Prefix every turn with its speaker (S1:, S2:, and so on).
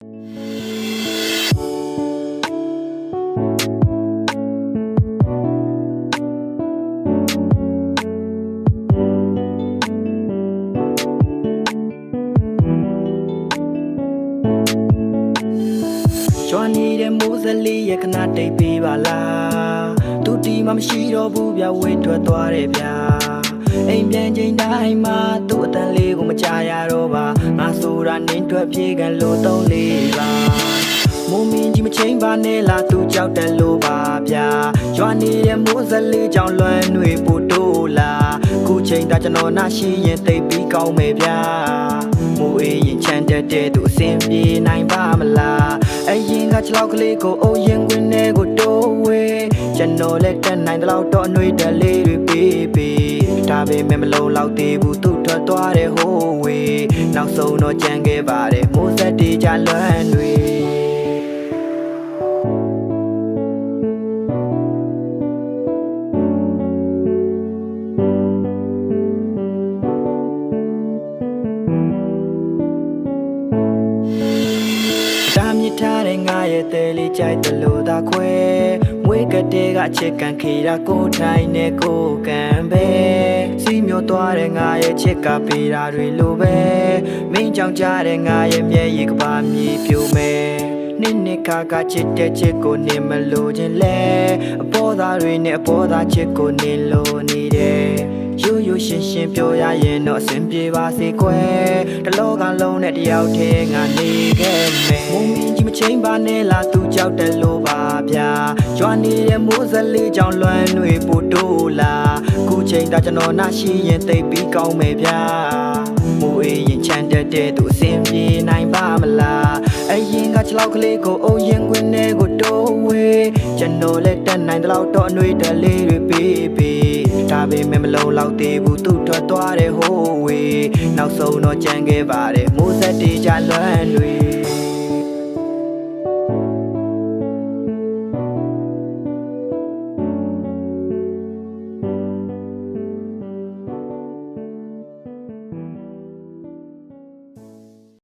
S1: ကျွမ်းနေတဲ့မိုးစလေးရဲ့ခဏတိတ်ပေးပါလားသူတီမှမရှိတော့ဘူးဗျဝေးထွက်သွားတယ်ဗျာအိမ်ပြန်ချိန်တိုင်းမှာသူ့အတန်လေးကိုမကြရတော့ပါငါ ဆိုတာနင်းထွက်ပြေးကန်လို့သုံးလေးပါမုံမင်းကြီးမချိန်ပါနဲ့လားသူကြောက်တယ်လို့ပါဗျာကျွမ်းနေတဲ့မိုးစလေးကြောင့်လွမ်းနှွေပို့တိုးလာခုချိန်တာကျွန်တော်နှရှိရင်သိပ်ပြီးကောင်းမယ်ဗျာမိုးအေးရင်ချမ်းတက်တဲ့သူအစဉ်ပြေနိုင်ပါမလားအရင်ကခြေလောက်ကလေးကိုအုပ်ရင်ခွင်းထဲကိုတိုးဝေးကျွန်တော်လည်းတက်နိုင်တဲ့လောက်တော့အနှွေးတက်လေးတွေပေးပေးဒါပေမဲ့မလုံးလောက်သေးဘူးသူ့ထွက်သွားတဲ့ဟိုးဝေး နောက်ဆုံးတော့ကြံခဲ့ပါတယ်မိုးဆက်တေးကြလွမ်းတွေတာမြစ်ထားတဲ့ငါရဲ့တဲလေးကြိုက်တယ်လို့သာခွဲမွေးကတဲ့ကအချစ်ကန်ခေတာကိုထိုင်နဲ့ကိုကန်ပဲ စီမျိုးသွားတဲ့ငါရဲ့ချစ်ကပေးတာတွေလိုပဲမင်းကြောင့်ကြားတဲ့ငါရဲ့မျက်ရည်ကပါမြေပြိုမယ်နစ်နစ်ခါကချစ်တဲ့ချစ်ကိုနေမလို့ခြင်းလဲအပေါ်သားတွေနဲ့အပေါ်သားချစ်ကိုနေလို့နေတယ်ရိုးရိုးရှင်းရှင်းပြောရရင်တော့အဆင်ပြေပါစေကွယ်တလောကလုံးနဲ့တယောက်တည်းငါနေခဲ့မယ်မုံမင်းကြီးမချိန်ပါနဲ့လားသူကြောက်တယ်လို့ပါဗျာကြွားနေတဲ့မိုးစလေးကြောင့်လွမ်းတွေပို့တိုးလာ ခုချိန်တာကျွန်တော်နှရှိရင်သိပ်ပြီးကောင်းမယ်ဗျာမိုးအေးရင်ချမ်းတက်တဲ့သူအစဉ်ပြေနိုင်ပါမလားအရင်ကခြေလောက်ကလေးကိုအုပ်ရင်ခွင်းထဲကိုတိုးဝေးကျွန်တော်လည်းတက်နိုင်တဲ့လောက်တော့အနှွေးတက်လေးတွေပေးပေးဒါပေမဲ့မလုံးလောက်သေးဘူးသူ့ထွက်သွားတဲ့ဟိုးဝေးနောက်ဆုံးတော့ကြံခဲ့ပါတယ်မိုးဆက်တေးကြလွမ်းတွေ